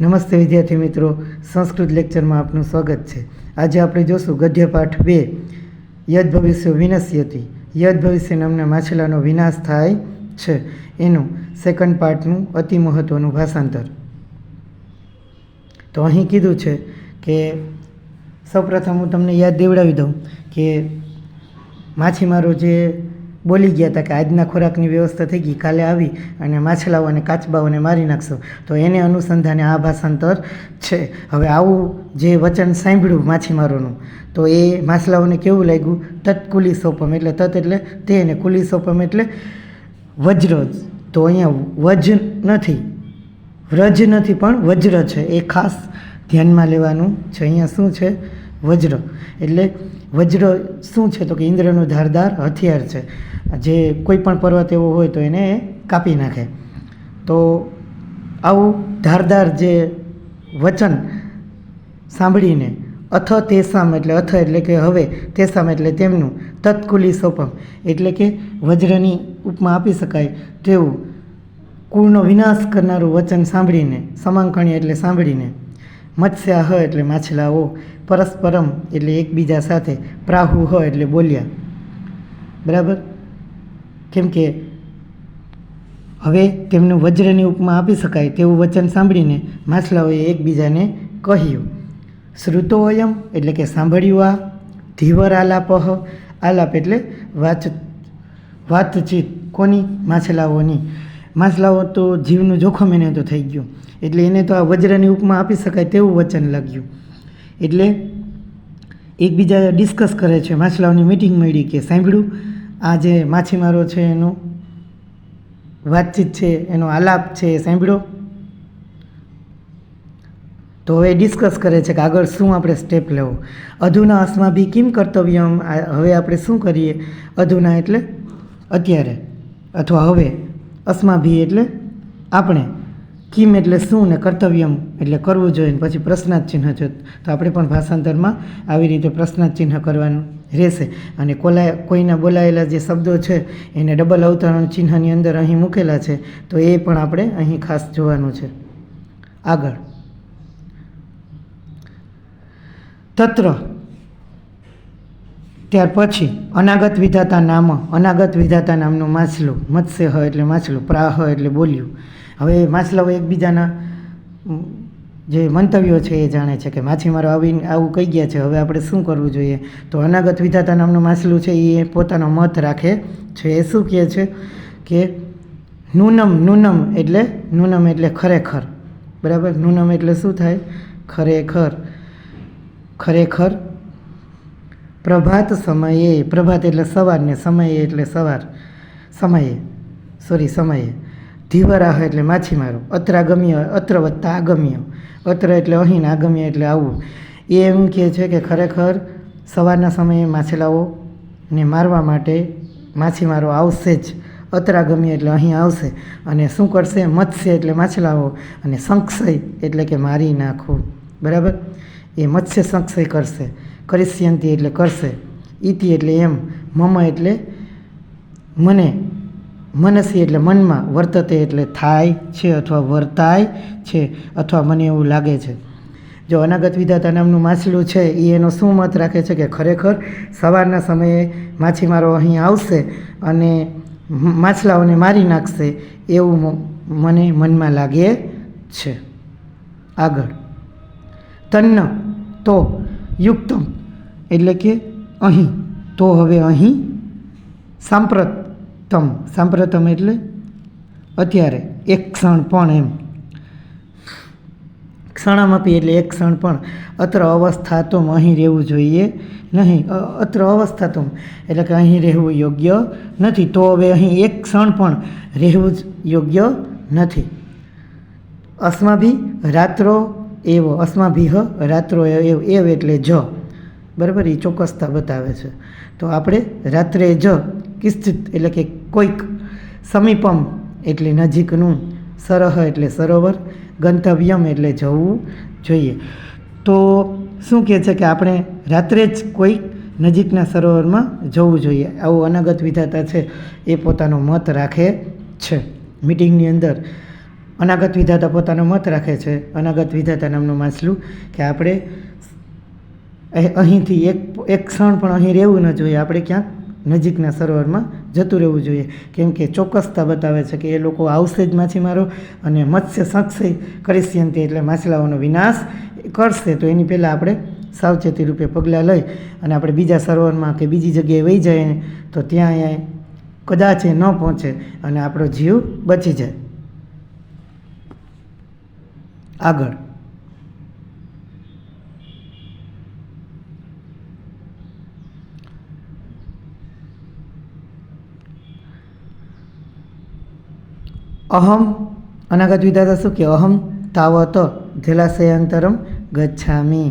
નમસ્તે વિદ્યાર્થી મિત્રો. સંસ્કૃત લેક્ચરમાં આપનું સ્વાગત છે. આજે આપણે જોશું ગદ્યપાઠ બે, યદ ભવિષ્ય વિનશ્યતી યદ ભવિષ્ય નામના માછલાનો વિનાશ થાય છે. એનું સેકન્ડ પાર્ટનું અતિ મહત્ત્વનું ભાષાંતર. તો અહીં કીધું છે કે સૌપ્રથમ હું તમને યાદ દેવડાવી દઉં કે માછીમારો જે બોલી ગયા હતા કે આજના ખોરાકની વ્યવસ્થા થઈ ગઈ, કાલે આવી અને માછલાઓ અને કાચબાઓને મારી નાખશો. તો એને અનુસંધાને આ ભાષાંતર છે. હવે આવું જે વચન સાંભળ્યું માછીમારોનું, તો એ માછલાઓને કેવું લાગ્યું? તત કુલી સોપમ એટલે તત એટલે તે અને કુલી સોપમ એટલે વજ્ર તો અહીંયા વજ નથી, વ્રજ નથી પણ વજ્ર છે. એ ખાસ ધ્યાનમાં લેવાનું છે. અહીંયા શું છે? વજ્ર. એટલે વજ્ર શું છે? તો કે ઇન્દ્રનું ધારદાર હથિયાર છે. જે કોઈ પણ પર્વત એવો હોય તો એને કાપી નાખે. તો આવું ધારદાર જે વચન સાંભળીને અથ તેસામ એટલે અથ એટલે કે હવે તેસામ એટલે તેમનું તત્કુલી સોપમ. એટલે કે વજ્રની ઉપમા આપી શકાય તેવું કુળનો વિનાશ કરનારું વચન સાંભળીને સમાંકણી એટલે સાંભળીને મત્સ્યાહ એટલે માછલાઓ, પરસ્પરમ એટલે એકબીજા સાથે પ્રાહુહ એટલે બોલ્યા. બરાબર? કેમ કે હવે તેમનું વજ્રની ઉપમા આપી શકાય તેવું વચન સાંભળીને માછલાઓએ એકબીજાને કહ્યું. શ્રુતોયમ એટલે કે સાંભળ્યું આ, ધીવર આલાપહ આલાપ એટલે વાચ, વાતચીત. કોની? માછલાઓની. માછલાઓ તો જીવનું જોખમ એને તો થઈ ગયું. એટલે એને તો આ વજ્રની ઉપમા આપી શકાય તેવું વચન લાગ્યું. એટલે એકબીજા ડિસ્કસ કરે છે. માછલાઓની મિટિંગ મળી કે સાંભળ્યું, આ જે માછીમારો છે એનું વાતચીત છે, એનો આલાપ છે સાંભળ્યો. તો હવે ડિસ્કસ કરે છે કે આગળ શું આપણે સ્ટેપ લેવો. અધુના અસ્માભી કિમ કર્તવ્યમ? આ- હવે આપણે શું કરીએ? અધુના એટલે અત્યારે. અથવા હવે અસ્માભી એટલે આપણે. કિમ એટલે શું ને કર્તવ્યમ એટલે કરવું જોઈએ પછી પ્રશ્નાર્થ ચિહ્ન છે. તો આપણે પણ ભાષાંતરમાં આવી રીતે પ્રશ્નાર્થ ચિહ્ન કરવાનું રહેશે. અને કોલા, કોઈના બોલાયેલા જે શબ્દો છે, એને ડબલ અવતરણ ચિહ્નની અંદર અહીં મૂકેલા છે, તો એ પણ આપણે અહીં ખાસ જોવાનું છે. આગળ. તત્ર. ત્યાર પછી, અનાગત વિધાતા નામ, અનાગત વિધાતા નામનું માછલું, મત્સ્ય હ એટલે માછલું, પ્રાહ એટલે બોલ્યું. હવે માછલાઓ એકબીજાના જે મંતવ્યો છે એ જાણે છે કે માછીમારો આવીને આવું કહી ગયા છે, હવે આપણે શું કરવું જોઈએ? તો અનાગત વિધાતા નામનું માછલું છે એ પોતાનો મત રાખે છે, એ શું કહે છે કે નૂનમ નૂનમ એટલે નૂનમ એટલે ખરેખર. બરાબર? નૂનમ એટલે શું થાય? ખરેખર. ખરેખર પ્રભાત સમયે, પ્રભાત એટલે સવારને, સમયે એટલે સવાર. સમયે. સોરી સમયે. ધીવરાહ એટલે માછીમારો અત્રાગમ્ય અત્ર વત્તા આગમ્ય. અત્ર એટલે અહીં ને આગમ્ય એટલે આવું. એ એમ કહે છે કે ખરેખર સવારના સમયે માછલાઓને મારવા માટે માછીમારો આવશે જ. અત્રાગમ્ય એટલે અહીં આવશે. અને શું કરશે? મત્સ્ય એટલે માછલાઓ. અને સંક્ષય એટલે કે મારી નાખવું બરાબર? એ મત્સ્ય સંક્ષય કરશે. કરિષ્યંતી એટલે કરશે. ઇતિ એટલે એમ. મમ એટલે મને. મનસી એટલે મનમાં વર્તતે એટલે થાય છે અથવા વર્તાય છે અથવા મને એવું લાગે છે. જો અનાગત વિધાતા નામનું માછલું છે એ એનો શું મત રાખે છે કે ખરેખર સવારના સમયે માછીમારો અહીં આવશે અને માછલાઓને મારી નાખશે એવું મને મનમાં લાગે છે. આગળ. તન્ન તો યુક્તમ એટલે કે અહીં. તો હવે અહીં. સાંપ્રતમ સાંપ્રતમ એટલે? અત્યારે, એક ક્ષણ પણ એમ. ક્ષણમપી એટલે એક ક્ષણ પણ. અત્ર અવસ્થા તો અહીં રહેવું જોઈએ. નહીં અત્ર અવસ્થા તો એટલે કે અહીં રહેવું યોગ્ય નથી. તો હવે અહીં એક ક્ષણ પણ રહેવું જ યોગ્ય નથી. અસ્માભી રાત્રો એવો, અસ્માભીહ રાત્રો એવ એવ એટલે જ. બરાબર? એ ચોક્કસતા બતાવે છે. તો આપણે રાત્રે જ કિશ્ચિત એટલે કે કોઈક સમીપમ એટલે નજીકનું સરહ એટલે સરોવર, ગંતવ્યમ એટલે જવું જોઈએ. તો શું કહે છે કે આપણે રાત્રે જ કોઈ નજીકના સરોવરમાં જવું જોઈએ? આવું અનાગત વિધાતા છે એ પોતાનો મત રાખે છે. મિટિંગની અંદર અનાગત વિધાતા પોતાનો મત રાખે છે. અનાગત વિધાતા નામનું માછલું કે આપણે અહ- અહીંથી એક એક ક્ષણ પણ અહીં રહેવું ન જોઈએ. આપણે ક્યાંક નજીકના સરોવરમાં જતું રહેવું જોઈએ. કેમ કે ચોક્કસતા બતાવે છે કે એ લોકો આવશે જ માછીમારો અને મત્સ્ય સંક્ષય કરીશ્યંતિ એટલે માછલાઓનો વિનાશ કરશે. તો એની પહેલાં આપણે સાવચેતી રૂપે પગલાં લઈ અને આપણે બીજા સરોવરમાં કે બીજી જગ્યાએ વહી જઈએ તો ત્યાં અહીંયા કદાચ એ ન પહોંચે અને આપણો જીવ બચી જાય. આગળ. અહમ અનાગત વિધાતા શું કે અહમ તાવત જલાશયાંતરમ ગચ્છામી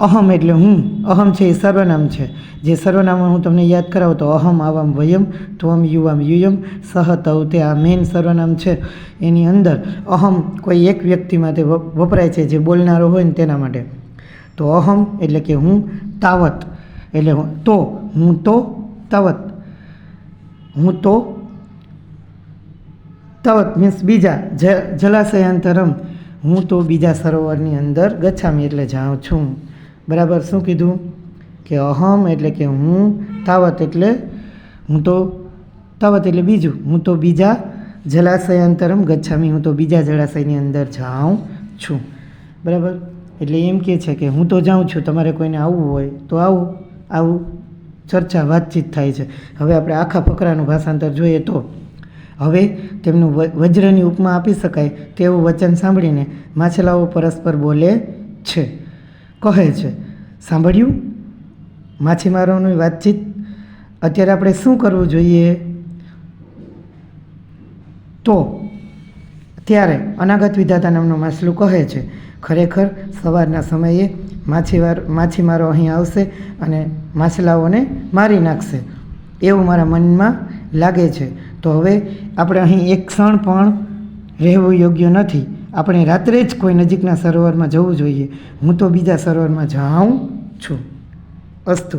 અહમ એટલે હું અહમ છે એ સર્વનામ છે જે સર્વનામ હું તમને યાદ કરાવું તો અહમ આવામ વયમ ત્વમ યુવામ યુયમ સહ તવ તે આ મેન સર્વનામ છે એની અંદર અહમ કોઈ એક વ્યક્તિ માટે વપ- વપરાય છે જે બોલનારો હોય ને તેના માટે તો અહમ એટલે કે હું તાવત એટલે તો હું તો તાવત હું તો તવત મીન્સ બીજા જલાશયાંતરમ હું તો બીજા સરોવરની અંદર ગચ્છામી એટલે જાઉં છું. બરાબર? શું કીધું? કે અહમ એટલે કે હું, તાવત એટલે હું તો, તાવત એટલે બીજું, હું તો બીજા જલાશયાંતરમ ગચ્છામી, હું તો બીજા જળાશયની અંદર જાઉં છું. બરાબર? એટલે એમ કે છે કે હું તો જાઉં છું, તમારે કોઈને આવવું હોય તો આવું આવું. ચર્ચા, વાતચીત થાય છે. હવે આપણે આખા ફકરાનું ભાષાંતર જોઈએ તો હવે તેમનું વજ્રની ઉપમા આપી શકાય તેવું વચન સાંભળીને માછલાઓ પરસ્પર બોલે છે. કહે છે, સાંભળ્યું? માછીમારોની વાતચીત અત્યારે આપણે શું કરવું જોઈએ? તો ત્યારે અનાગત વિધાતા નામનું માછલું કહે છે, ખરેખર સવારના સમયે માછીવાર, માછીમારો અહીં આવશે અને માછલાઓને મારી નાખશે. એવું મારા મનમાં લાગે છે. તો હવે આપણે અહીં એક ક્ષણ પણ રહેવું યોગ્ય નથી. આપણે રાત્રે જ કોઈ નજીકના સરોવરમાં જવું જોઈએ. હું તો બીજા સરોવરમાં જાઉં છું. અસ્તુ.